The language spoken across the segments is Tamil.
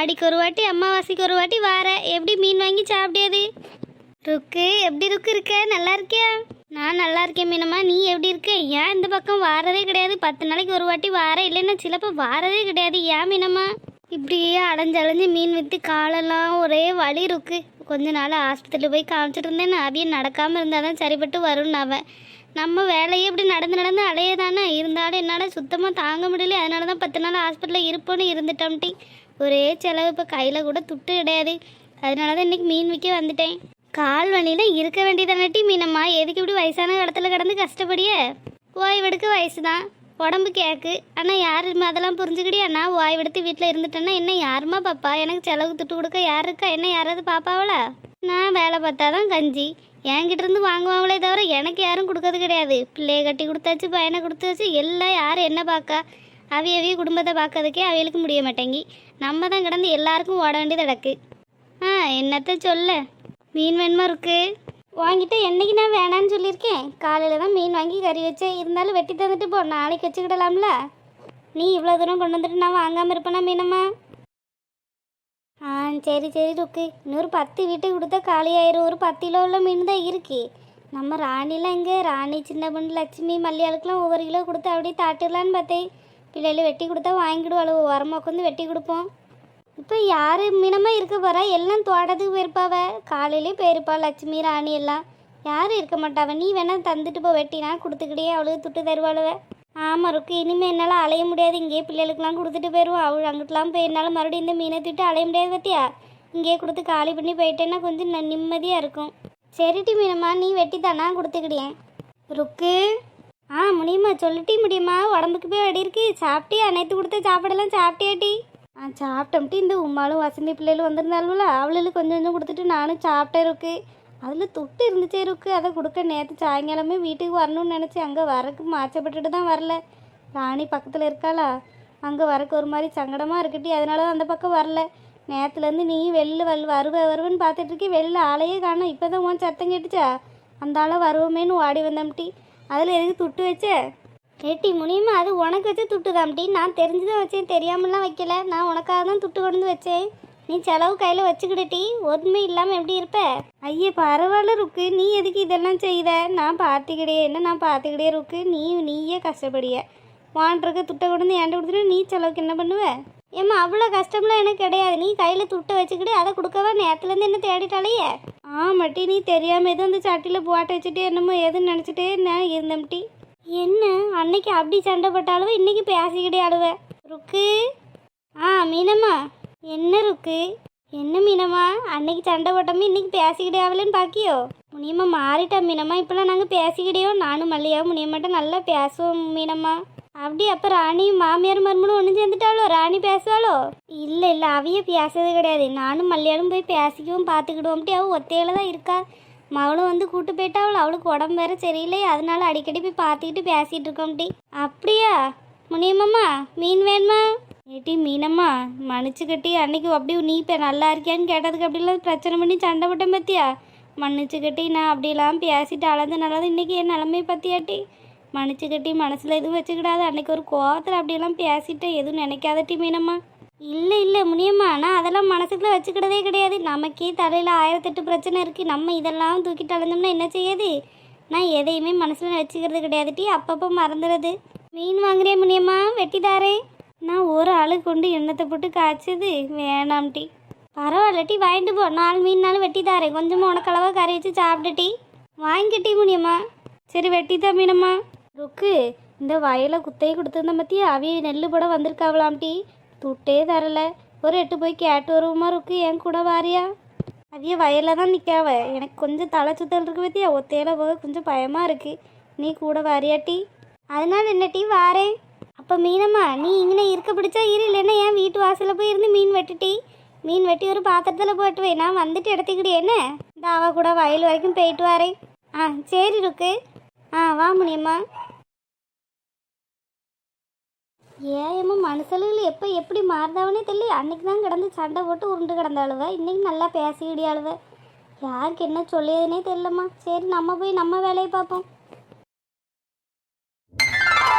ஆடிக்கு ஒரு வாட்டி அம்மாவாசைக்கு ஒரு வாட்டி வார. எப்படி மீன் வாங்கி சாப்பிடியது ருக்கு எப்படி ருக்கு இருக்க? நல்லா இருக்கியா? நான் நல்லா இருக்கேன் மீனம்மா. நீ எப்படி இருக்க? ஏன் இந்த பக்கம் வாரதே கிடையாது? பத்து நாளைக்கு ஒரு வாட்டி வார. இல்லைன்னா சிலப்போ வாரதே கிடையாது. ஏன் மீனம்மா? இப்படியே அலைஞ்சு அலைஞ்சு மீன் விற்று காலெல்லாம் ஒரே வலி இருக்கு கொஞ்ச நாள் ஆஸ்பத்திரியில் போய் காமிச்சிட்டு இருந்தேன் அவிய நடக்காமல் இருந்தால் தான் சரிப்பட்டு வரும்னு அவன் நம்ம வேலையே இப்படி நடந்து நடந்து அலையே தானே இருந்தாலும் என்னால் சுத்தமாக தாங்க முடியல. அதனால தான் பத்து நாள் ஹாஸ்பிட்டலில் இருப்போன்னு இருந்துட்டோம்ட்டி ஒரே செலவு இப்போ கையில் கூட துட்டு கிடையாது. அதனால தான் இன்றைக்கி மீன் விற்க வந்துட்டேன். கால் வழியில் இருக்க வேண்டியதானட்டி மீனம்மா? எதுக்கு இப்படி வயசான இடத்துல கிடந்து கஷ்டப்படிய? ஓய்வெடுக்க வயசு தான் உடம்பு கேக்கு. ஆனால் யாருமே அதெல்லாம் புரிஞ்சுக்கிடியா நான் ஓய்வெடுத்து வீட்டில் இருந்துட்டேன்னா என்ன யாருமா பாப்பா? எனக்கு செலவு துட்டு கொடுக்க யார் இருக்கா? என்ன யாராவது பாப்பாவளா? நான் வேலை பார்த்தா தான் கஞ்சி. என்கிட்ட இருந்து வாங்குவாங்களே தவிர எனக்கு யாரும் கொடுக்கறது கிடையாது. பிள்ளைய கட்டி கொடுத்தாச்சு பையனை கொடுத்தாச்சு எல்லாம் யார் என்ன பார்க்கா அவிய அவிய குடும்பத்தை பார்க்கறதுக்கே அவைகளுக்கு முடிய மாட்டேங்கி. நம்ம தான் கிடந்து எல்லாருக்கும் ஓட வேண்டியது கிடக்கு. ஆ என்னத்த சொல்ல? மீன் வேணுமா இருக்கு? வாங்கிட்டு என்னைக்கு நான் வேணான்னு சொல்லியிருக்கேன். காலையில் தான் மீன் வாங்கி கறி வச்சேன். இருந்தாலும் வெட்டி தந்துட்டு போ நாளைக்கு வச்சுக்கிடலாம்ல. நீ இவ்வளோ தூரம் கொண்டு வந்துட்டு நான் வாங்காமல் இருப்பேனா மீனம்மா? ஆ சரி சரி ருக்கு. இன்னொரு பத்து வீட்டுக்கு கொடுத்தா காலியாயிரும் ஒரு பத்து கிலோ உள்ள மீன் தான் இருக்கு. நம்ம ராணிலாம் இங்கே ராணி சின்ன பொண்ணு லட்சுமி மல்லியாளுக்கெலாம் ஒவ்வொரு கிலோ கொடுத்து அப்படியே தாட்டிடலான்னு பார்த்தேன். பிள்ளைகளை வெட்டி கொடுத்தா வாங்கிடுவாள் உரமாக உட்காந்து வெட்டி கொடுப்போம். இப்போ யார் மினமாக இருக்க போகிறா எல்லாம் தோட்டத்துக்கு போயிருப்பாவ? காலையிலே போயிருப்பா லட்சுமி ராணி எல்லாம். யாரும் இருக்க மாட்டாவ. நீ வேணால் தந்துட்டு போ வெட்டினா கொடுத்துக்கிட்டே அவளுக்கு துட்டு தருவாளுவ. ஆமாம் இருக்கு இனிமேல் என்னால் அலைய முடியாது. இங்கேயே பிள்ளைகளுக்கெல்லாம் கொடுத்துட்டு போயிடுவோம் அவள் அங்கிட்டலாம் போய் என்னால் மறுபடியும் இந்த மீனை திட்டு அலைய முடியாது பத்தியா? இங்கேயே கொடுத்து காலி பண்ணி போயிட்டேன்னா கொஞ்சம் நிம்மதியாக இருக்கும். சரிட்டி மீனம்மா. நீ வெட்டி தானா கொடுத்துக்கிடியேன் ருக்கு. ஆ முடியுமா? சொல்லிட்டி முடியுமா? உடம்புக்கு போய் அடி இருக்கு. சாப்பிட்டே அனைத்து கொடுத்த சாப்பாடெல்லாம் சாப்பிட்டியாட்டி ஆ சாப்பிட்டோம்ட்டு இந்த உமாலும் வசந்தி பிள்ளைகளும் வந்திருந்தாலும்ல அவளுக்கு கொஞ்சம் கொஞ்சம் கொடுத்துட்டு நானும் சாப்பிட்டேன் இருக்கு. அதில் துட்டு இருந்துச்சே இருக்கு. அதை கொடுக்க நேற்று சாயங்காலமே வீட்டுக்கு வரணும்னு நினச்சி அங்கே வரக்கு மாச்சப்பட்டுட்டு தான் வரல. ராணி பக்கத்தில் இருக்காளா? அங்கே வரக்கு ஒரு மாதிரி சங்கடமாக இருக்கட்டி அதனால தான் அந்த பக்கம் வரல. நேற்றுலேருந்து நீ வெளில வல் வருவ வருவன்னு பார்த்துட்டு இருக்கே வெளில ஆளையே காணோம். இப்போ தான் உன் சத்தம் கேட்டுச்சா? அந்த ஆளை வருவோமேன்னு ஓடி வந்தோம்ட்டி அதில் எதுக்கு துட்டு வச்ச? ஏட்டி முனியமா அது உனக்கு வச்ச துட்டு தாம்டி நான் தெரிஞ்சு தான் வச்சேன். தெரியாமலாம் வைக்கல. நான் உனக்காக தான் துட்டு கொண்டு வச்சேன். நீ செலவு கையில் வச்சுக்கிடட்டி ஒன்றுமே இல்லாமல் எப்படி இருப்ப? ஐயே பரவாயில்ல ருக்கு. நீ எதுக்கு இதெல்லாம் செய்த? நான் பார்த்துக்கிடே என்ன நான் பார்த்துக்கிடே ருக்கு? நீ நீயே கஷ்டப்படிய. வாண்டருக்கு துட்டை கொண்டு வந்து என்கிட்ட கொடுத்துட்டு நீ செலவுக்கு என்ன பண்ணுவ? ஏம்மா அவ்வளோ கஷ்டம்லாம் எனக்கு கிடையாது. நீ கையில் துட்டை வச்சுக்கிட்டு அதை கொடுக்கவா? நேரத்துலேருந்து என்ன தேடிட்டாலேயே? ஆமாட்டி நீ தெரியாமல் எதுவும் அந்த சட்டியில் போட்டு வச்சுட்டு என்னமோ எதுன்னு நினச்சிட்டே நான் இருந்தம்ட்டி. என்ன? அன்னைக்கு அப்படி சண்டை போட்டாலுவ? இன்றைக்கி பேசிக்கிட்டே அழுவேன் ருக்கு. ஆ மீனம்மா. என்ன ருக்கு? என்ன மீனம்மா? அன்னைக்கு சண்டை போட்டோமே இன்னைக்கு பேசிக்கிட்டே ஆகலன்னு பாக்கியோ? முனியம்மா மாறிட்டா மீனம்மா. இப்பெல்லாம் நாங்கள் பேசிக்கிட்டேயோ நானும் மல்லியா முனியம்மாட்ட நல்லா பேசுவோம் மீனம்மா. அப்படி அப்போ ராணியும் மாமியார் மருமனும் ஒன்று சேர்ந்துட்டாளோ? ராணி பேசுவாளோ? இல்லை இல்லை அவைய பேசுறது கிடையாது. நானும் மல்லியாலும் போய் பேசிக்கவும் பார்த்துக்கிடுவோம்ட்டு அவள் ஒத்தையில தான் இருக்கா. மகளும் வந்து கூட்டு போயிட்டாவளோ? அவளுக்கு உடம்பு வேற சரியில்லை அதனால அடிக்கடி போய் பார்த்துக்கிட்டு பேசிகிட்டு இருக்கோம்டி. அப்படியா? முனியம்மா மீன் வேணுமா? ஏட்டி மீனம்மா மன்னிச்சு கட்டி அன்னைக்கு அப்படி நீ இப்போ நல்லா இருக்கியான்னு கேட்டதுக்கு அப்படிலாம் பிரச்சனை பண்ணி சண்டை போட்டேன் பத்தியா? மன்னிச்சு கட்டி நான் அப்படிலாம் பேசிட்டு அளந்து நல்லது இன்னைக்கு என் நிலமையை பத்தியாட்டி மன்னிச்சு கட்டி மனசில் எதுவும் வச்சுக்கிடாது. அன்னைக்கு ஒரு கோவத்தில் அப்படியெல்லாம் பேசிட்டு எதுவும் நினைக்காதட்டி மீனம்மா. இல்லை இல்லை முனியம்மா ஆனால் அதெல்லாம் மனசுக்குள்ளே வச்சுக்கிடதே கிடையாது. நமக்கே தலையில் ஆயிரத்தெட்டு பிரச்சனை இருக்குது நம்ம இதெல்லாம் தூக்கிட்டு அலைஞ்சோம்னா என்ன செய்யாது நான் எதையுமே மனசில் வச்சுக்கிறது கிடையாது டீ அப்பப்போ மறந்துடுது மீன் வாங்குறேன் முனியம்மா வெட்டிதாரே. நான் ஒரு ஆளு கொண்டு எண்ணத்தை போட்டு காய்ச்சது. வேணாம் டீ பரவாயில்ல டீ வாங்கிட்டு போ. நாலு மீன் நாள் வெட்டி தாரேன் கொஞ்சமாக உனக்கு அளவாக கறி வச்சு சாப்பிட்டு டீ வாங்கிட்டீ முனியம்மா. சரி தான் மீனம்மா. ருக்கு இந்த வயலை குத்தையை கொடுத்துருந்த மத்திய அவிய நெல் போட வந்திருக்காவலாம்டி துட்டே தரல. ஒரு எட்டு போய் கேட்டு வருவோமா ருக்கு என் கூட வாரியா? அவிய வயலில் தான் நிற்காவ எனக்கு கொஞ்சம் தலை சுத்தல் இருக்கு பற்றியா ஒத்தையில போக கொஞ்சம் பயமாக இருக்கு. நீ கூட வாரியா டீ? அதனால என்ன டீ வாரேன்? அப்போ மீனம்மா நீ இங்கே இருக்க பிடிச்சா இரு இல்லைன்னா என் வீட்டு வாசலில் போய் இருந்து மீன் வெட்டிட்டி மீன் வெட்டி ஒரு பாத்திரத்தில் போட்டு நான் வந்துட்டு எடுத்துக்கிட்டு என்ன? இந்த அவ கூட வயல் வரைக்கும் போயிட்டு வரேன். ஆ சரி இருக்கு ஆ வா முடியுமா ஏயம்மா மனுஷலுகள் எப்போ எப்படி மாறுதாவனே தெரியல அன்னைக்கு தான் கிடந்து சண்டை போட்டு உருண்டு கிடந்தாளுவ இன்னைக்கு நல்லா பேசிக்கிடி அழுவ. யாருக்கு என்ன சொல்லியதுனே தெரியலம்மா. சரி நம்ம போய் நம்ம வேலையை பார்ப்போம்.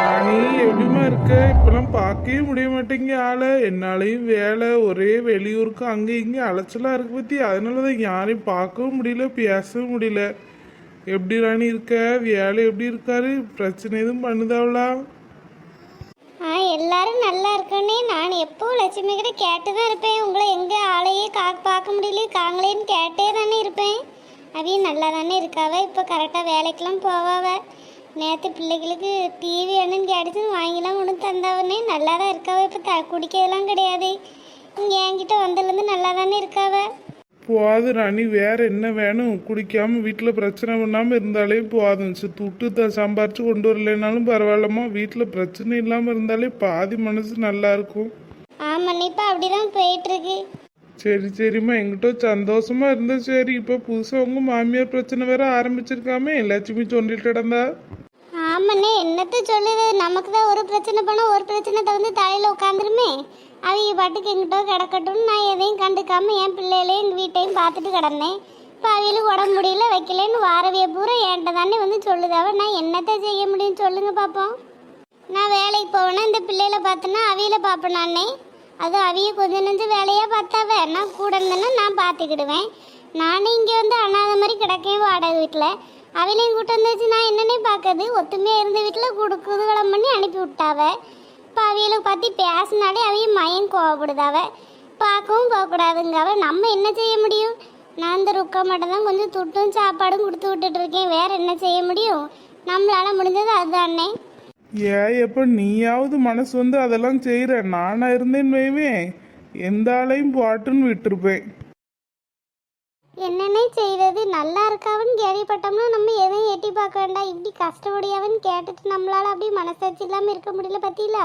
ராணி எப்படிமா இருக்க? இப்பெல்லாம் பார்க்கவே முடிய மாட்டேங்க ஆளை. என்னாலையும் வேலை ஒரே வெளியூருக்கு அங்கே இங்கே அலைச்சலாக இருக்கு பற்றி அதனால தான் யாரையும் பார்க்கவும் முடியல பேசவும் முடியல. எப்படி ராணி இருக்க? வேலை எப்படி இருக்காரு? பிரச்சனை எதுவும் பண்ணுதாவளா? எல்லாரும் நல்லா இருக்குன்னே நான் எப்போ லட்சுமி கிட்ட கேட்டு தான் இருப்பேன். உங்களை எங்கே ஆளையே கா பார்க்க முடியல காங்களேன்னு கேட்டே தானே இருப்பேன். அவையும் நல்லா தானே இருக்காவ? இப்போ கரெக்டாக வேலைக்கெலாம் போவாவ? நேற்று பிள்ளைகளுக்கு டிவி என்னன்னு கேட்டுச்சு வாங்கிலாம் ஒன்று தந்தாவனே நல்லா தான் இருக்காவ? இப்போ த குடிக்கிறதெல்லாம் கிடையாது. இங்கே என்கிட்ட வந்ததுலேருந்து நல்லா தானே இருக்காவ? போகாது ராணி வேற என்ன வேணும்? குடிக்காம வீட்டில் பிரச்சனை பண்ணாமல் இருந்தாலே போதும் துட்டு த சம்பாரிச்சு கொண்டு வரலைனாலும் பரவாயில்லம்மா. வீட்டில் பிரச்சனை இல்லாமல் இருந்தாலே பாதி மனசு நல்லா இருக்கும். ஆமாண்ணே இப்போ அப்படி தான் போயிட்டுருக்கு. சரி சரிம்மா. எங்கிட்ட சந்தோஷமா இருந்தா சரி. இப்போ புதுசாக உங்க மாமியார் பிரச்சனை வேற ஆரம்பிச்சிருக்காமே. லட்சுமி சொல்லிட்டு கிடந்தா. ஆமாண்ணே என்னத்த சொல்லுது நமக்கு தான் ஒரு பிரச்சனை பண்ணால் ஒரு பிரச்சனை தவிர்த்து தலையில் உட்காந்துருமே. அவங்க பாட்டுக்கு எங்கிட்ட கிடக்கட்டும்னு நான் எதையும் கண்டுக்காமல் என் பிள்ளைகளையும் எங்கள் வீட்டையும் பார்த்துட்டு கிடந்தேன். இப்போ அவங்களுக்கு உடம்பு முடியல வைக்கலன்னு வாரவிய பூரா என்கிட்ட தானே வந்து சொல்லுதாவ நான் என்னத்த செய்ய முடியும் சொல்லுங்கள் பார்ப்போம் நான் வேலைக்கு போவேன்னா இந்த பிள்ளைகளை பார்த்தேன்னா அவியில பார்ப்பேன் நானே அது அவிய கொஞ்சம் நஞ்சு வேலையாக பார்த்தாவ. நான் கூட இருந்தேன்னா நான் பார்த்துக்கிடுவேன். நானே இங்கே வந்து அண்ணாத மாதிரி கிடக்கேன் வாடகை வீட்டில். அவளையும் கூட்டம் வந்து நான் என்னன்னே பார்க்கறது. ஒத்துமையாக இருந்த வீட்டில் கொடுக்குது பண்ணி அனுப்பி விட்டாவ. இப்போ அவியலுக்கு பற்றி பேசினாலே அவிய மயம் கோவப்படுதாவ பார்க்கவும் போகக்கூடாதுங்கவ நம்ம என்ன செய்ய முடியும்? நான் இந்த ருக்கா மட்டும் தான் கொஞ்சம் துட்டும் சாப்பாடும் கொடுத்து விட்டுட்டு இருக்கேன் வேற என்ன செய்ய முடியும்? நம்மளால முடிஞ்சது அதுதானே. ஏ எப்ப நீயாவது மனசு வந்து அதெல்லாம் செய்கிற நானாக இருந்தேன்னு வைவேன் எந்த ஆளையும் பாட்டுன்னு விட்டுருப்பேன். என்னென்ன செய்தது? நல்லா இருக்காவன்னு கேள்விப்பட்டோம்னா நம்ம எதையும் எட்டி பார்க்க வேண்டாம். இப்படி கஷ்டப்படியாவன்னு கேட்டுட்டு நம்மளால் அப்படியே மனசாட்சி இல்லாமல் இருக்க முடியல பத்தியில?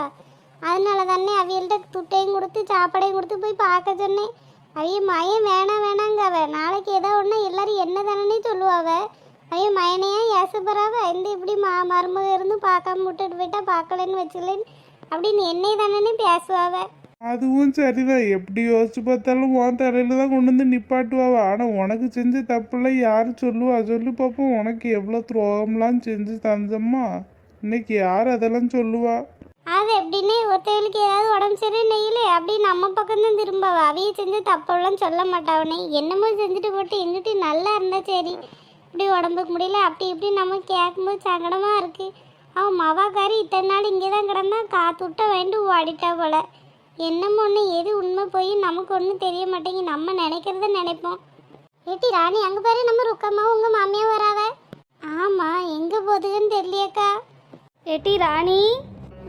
அதனால தானே அவியல்கிட்ட துட்டையும் கொடுத்து சாப்பாடையும் கொடுத்து போய் பார்க்க சொன்னேன். அவைய மயம் வேணாம் வேணாங்க அவ. நாளைக்கு ஏதோ ஒன்று எல்லாரும் என்ன தானே சொல்லுவாவ. அவைய மயனையா ஏசப்பறாவ இந்த இப்படி மா மருமக இருந்து பார்க்காம விட்டுட்டு போயிட்டா பார்க்கலன்னு வச்சுக்கலன்னு அப்படின்னு என்னை தானே பேசுவாவ. அதுவும் சரிதான். எப்படி யோசிச்சு பார்த்தாலும் உன் தலையில தான் கொண்டு வந்து நிப்பாட்டுவாவா? ஆனா உனக்கு செஞ்ச தப்புலாம் யாரு சொல்லுவா? சொல்லு பார்ப்போம் உனக்கு எவ்வளோ துரோகம்லாம் செஞ்சு தந்தம்மா? இன்னைக்கு யார் அதெல்லாம் சொல்லுவா? அது எப்படின்னு ஒருத்தவளுக்கு ஏதாவது உடம்பு சரியில்லையிலே அப்படி நம்ம பக்கம் தான் திரும்பவா. அவைய செஞ்ச தப்பெல்லாம் சொல்ல மாட்டாவனே என்னமோ செஞ்சுட்டு போட்டு எங்கிட்ட நல்லா இருந்தா சரி. இப்படி உடம்புக்கு முடியல. அப்படி இப்படி நம்ம கேட்கும்போது சங்கடமா இருக்கு. அவன் மவாக்காரி இத்தனை நாள் இங்கே தான் கிடந்தா காத்துட்ட வேண்டு ஓடிட்டா போல. என்னமோ ஒன்று எது உண்மை போய் நமக்கு ஒன்றும் தெரிய மாட்டேங்கி நம்ம நினைக்கிறத நினைப்போம். ஏட்டி ராணி அங்கே பாரு நம்ம ருக்கம்மா உங்கள் மாமியா வராவ. ஆமாம் எங்கே போகுதுன்னு தெரியலையக்கா. ஏட்டி ராணி.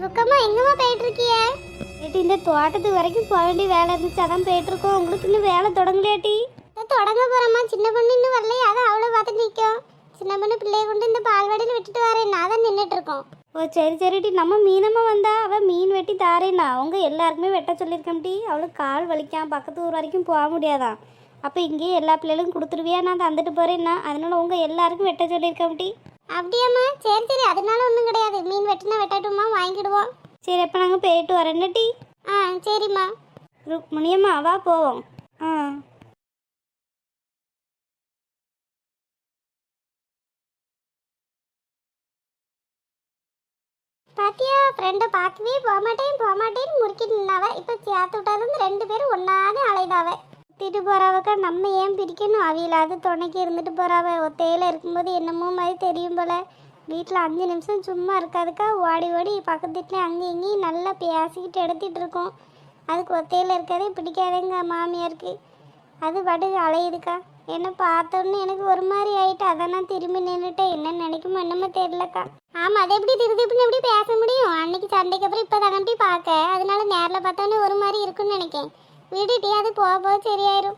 ருக்கம்மா எங்கம்மா போயிட்டு இருக்கிய ஏட்டி இந்த தோட்டத்து வரைக்கும் போக வேண்டிய வேலை இருந்துச்சு. அதான் போயிட்டு இருக்கோம் உங்களுக்கு இன்னும் வேலை தொடங்கலையாட்டி தொடங்க போகிறோம்மா சின்ன பொண்ணு இன்னும் வரலையே. அதான் அவளை பார்த்து நிற்கும் சின்ன பொண்ணு பிள்ளைய கொண்டு இந்த பால்வாடியில் விட்டுட்டு வரேன். நான் தான் நின்றுட்டு இருக்கோம். ஓ சரி சரிட்டி நம்ம மீனம்மா வந்தா அவள் மீன் வெட்டி தாரேன்னா. அவங்க எல்லாருக்குமே வெட்ட சொல்லியிருக்கேன்டி அவளுக்கு கால் வலிக்காம பக்கத்து ஊர் வரைக்கும் போக முடியாதான். அப்போ இங்கேயே எல்லா பிள்ளைகளும் கொடுத்துருவியா? நான் தந்துட்டு போறேன்னா. அதனால உங்க எல்லாருக்கும் வெட்ட சொல்லியிருக்கேன்டி அப்படியாம்மா. சரி சரி. அதனால ஒன்றும் கிடையாது. மீன் வெட்டினா வெட்டட்டுமா வாங்கிடுவோம். சரி அப்போ நாங்கள் போயிட்டு வரேன் டீ? ஆ சரிம்மா. முனியம்மா வா போவோம். ஆ. பாத்தியா? ஃப்ரெண்டை பார்க்கவே போக மாட்டேன் போக முறுக்கிட்டு நின்னாவ. இப்போ சேர்த்து விட்டாலும் ரெண்டு பேரும் ஒன்னாவே அலைதாவ. திட்டு போகிறவக்க நம்ம ஏன் பிரிக்கணும் அவையிலாவது துணைக்கு இருந்துட்டு போறாவ. ஒத்தையில் இருக்கும்போது என்னமோ மாதிரி தெரியும் போல. வீட்டில் அஞ்சு நிமிஷம் சும்மா இருக்காதுக்கா. ஓடி ஓடி பக்கத்து வீட்டில் அங்கேயும் இங்கேயும் நல்லா பேசிக்கிட்டு எடுத்துகிட்டு இருக்கோம். அதுக்கு ஒத்தையில் இருக்கதே பிடிக்காதுங்க மாமியாருக்கு. அது பாட்டுக்கு அலையுதுக்கா. என்னை பார்த்தோன்னு எனக்கு ஒரு மாதிரி ஆயிட்டு அதான் நான் திரும்பி நின்றுட்டேன் என்ன நினைக்குமோ என்னமோ தெரியலக்கா. ஆமாம் அதை எப்படி திருப்பி திருப்பி எப்படி பேச முடியும்? அன்னைக்கு சண்டைக்கு அப்புறம் இப்போ தானே பார்க்க. அதனால நேரில் பார்த்தோன்னே ஒரு மாதிரி இருக்குன்னு நினைக்கேன். விடுட்டி அது போக போக சரியாயிரும்.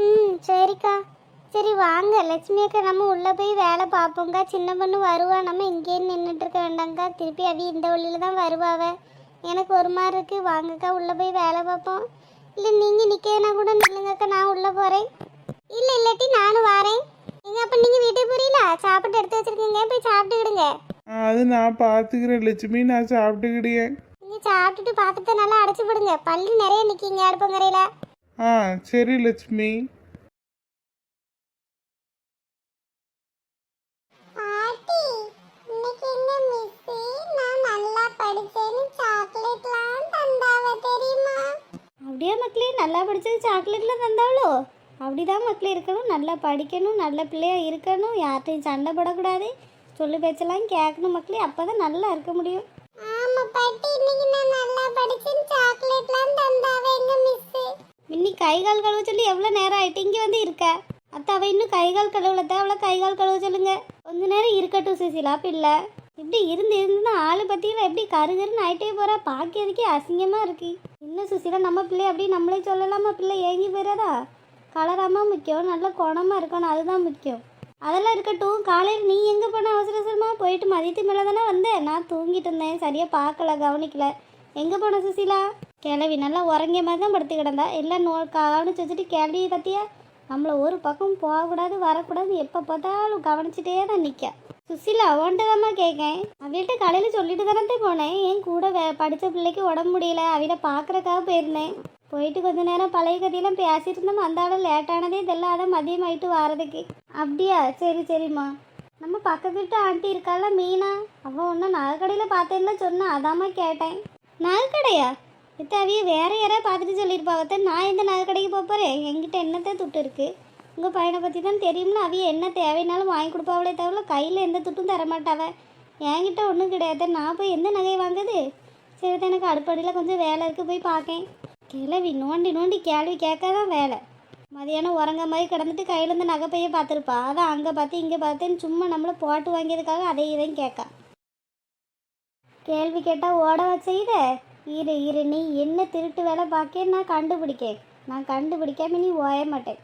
ம் சரிக்கா. சரி வாங்க. லட்சுமி அக்கா நம்ம உள்ளே போய் வேலை பார்ப்போங்க்கா சின்ன பொண்ணு வருவா. நம்ம இங்கேயே நின்றுட்டு இருக்க வேண்டாங்க்கா திருப்பி அவி இந்த வழியில தான் வருவாவ எனக்கு ஒரு மாதிரி இருக்குது வாங்கக்கா உள்ளே போய் வேலை பார்ப்போம். இல்லை நீங்கள் நிற்கனா கூட நில்லுங்கக்கா. நான் உள்ளே போகிறேன் இல்ல இல்லாட்டி நானும் வரேன். நீங்க அப்ப நீங்க வீட்டுக்கு புரியல சாப்பிட்டு எடுத்து வச்சிருக்கீங்க போய் சாப்பிட்டுக்கிடுங்க. அது நான் பார்த்துக்கிறேன் லட்சுமி நான் சாப்பிட்டுக்கிட்டேன் நீங்க சாப்பிட்டுட்டு பாத்திரத்தை நல்லா அடைச்சு விடுங்க. பள்ளி நிறைய நிக்கீங்க அடுப்பங்கரையில. ஆ சரி லட்சுமி. அப்படியே மக்களே நல்லா படிச்சது சாக்லேட்ல தந்தாவளோ? அப்படிதான் மக்களே இருக்கணும். நல்லா படிக்கணும் நல்ல பிள்ளையா இருக்கணும். யார்கிட்டையும் சண்டை போடக்கூடாது. சொல்லு பேச்செல்லாம் கேட்கணும் மக்களே. அப்போ தான் நல்லா இருக்க முடியும். இன்னி கை கால் கழுவ சொல்லி எவ்வளோ நேரம் ஆயிட்டு இங்கே வந்து இருக்க? அத்தை அவ இன்னும் கை கால் கழுவல அவளை கை கால் கழுவ சொல்லுங்க. கொஞ்ச நேரம் இருக்கட்டும் சுசிலா பிள்ளை. இப்படி இருந்து இருந்து தான் ஆளு பத்தியில எப்படி கருகருன்னு ஆயிட்டே போறா. பார்க்கறதுக்கே அசிங்கமா இருக்கு. என்ன சுசிலா நம்ம பிள்ளை அப்படி நம்மளே சொல்லலாமா? பிள்ளை ஏங்கி போயிடாதா கலராமல் முக்கியம். நல்ல குணமா இருக்கணும். அதுதான் முக்கியம். அதெல்லாம் இருக்கட்டும். காலையில் நீ எங்கே போன அவசர அவசரமாக போயிட்டு மதியத்து மேலே தானே வந்தேன் நான் தூங்கிட்டு இருந்தேன். சரியாக பார்க்கல கவனிக்கல. எங்கே போன சுசிலா? கிளவி நல்லா உறங்கிய மாதிரி தான் படுத்து கிடந்தா. எல்லாம் நோ கவனிச்சு வச்சுட்டு கிளவி பத்தியா? நம்மளை ஒரு பக்கம் போகக்கூடாது வரக்கூடாது. எப்போ பார்த்தாலும் கவனிச்சிட்டே தான் நிற்க சுசிலா அவன்கிட்ட கேட்கேன் அவள்கிட்ட காலையில் சொல்லிட்டு தானே போனேன். என் கூட வே படித்த பிள்ளைக்கு உடம்பு முடியல. அவளை பார்க்குறக்காக போயிருந்தேன். போயிட்டு கொஞ்ச நேரம் பழைய கதையெல்லாம் பேசிட்டு இருந்தோம். அந்த ஆள் லேட்டானதே இதெல்லாம் அதான் மதியம் ஆயிட்டு வாரதுக்கு. அப்படியா? சரி சரிம்மா. நம்ம பக்கத்து வீட்டு ஆண்டி இருக்கால மீனா? அவன் ஒன்றும் நகைக்கடையில் பார்த்தேன்ல சொன்னா. அதாம்மா கேட்டேன். நகைக்கடையா? இத்த அவிய வேற யாராவது பார்த்துட்டு சொல்லியிருப்பாவத்த நான் எந்த நகைக்கடைக்கு போக போகிறேன் என்கிட்ட என்னத்தை துட்டு இருக்கு? உங்கள் பையனை பற்றி தான் தெரியும்ல. அவிய என்ன தேவைனாலும் வாங்கி கொடுப்பாவளே தவிர கையில் எந்த துட்டும் தர என்கிட்ட ஒன்றும் கிடையாது. நான் போய் எந்த நகையை வாங்குது சரி எனக்கு அடுப்படியில் கொஞ்சம் வேலை இருக்குது போய் பார்க்கேன். கிளவி நோண்டி நோண்டி கேள்வி கேட்காதான் வேலை. மதியானம் உறங்க மாதிரி கிடந்துட்டு கையிலேருந்து நகைப்பையே பார்த்துருப்பா. அதான் அங்கே பார்த்து இங்கே பார்த்தேன்னு சும்மா நம்மளை போட்டு வாங்கியதுக்காக அதை இதையும் கேட்கா. கேள்வி கேட்டால் ஓட செய்த. இரு இரு நீ என்ன திருட்டு வேலை பார்க்க நான் கண்டுபிடிக்க நான் கண்டுபிடிக்காம நீ ஓய மாட்டேன்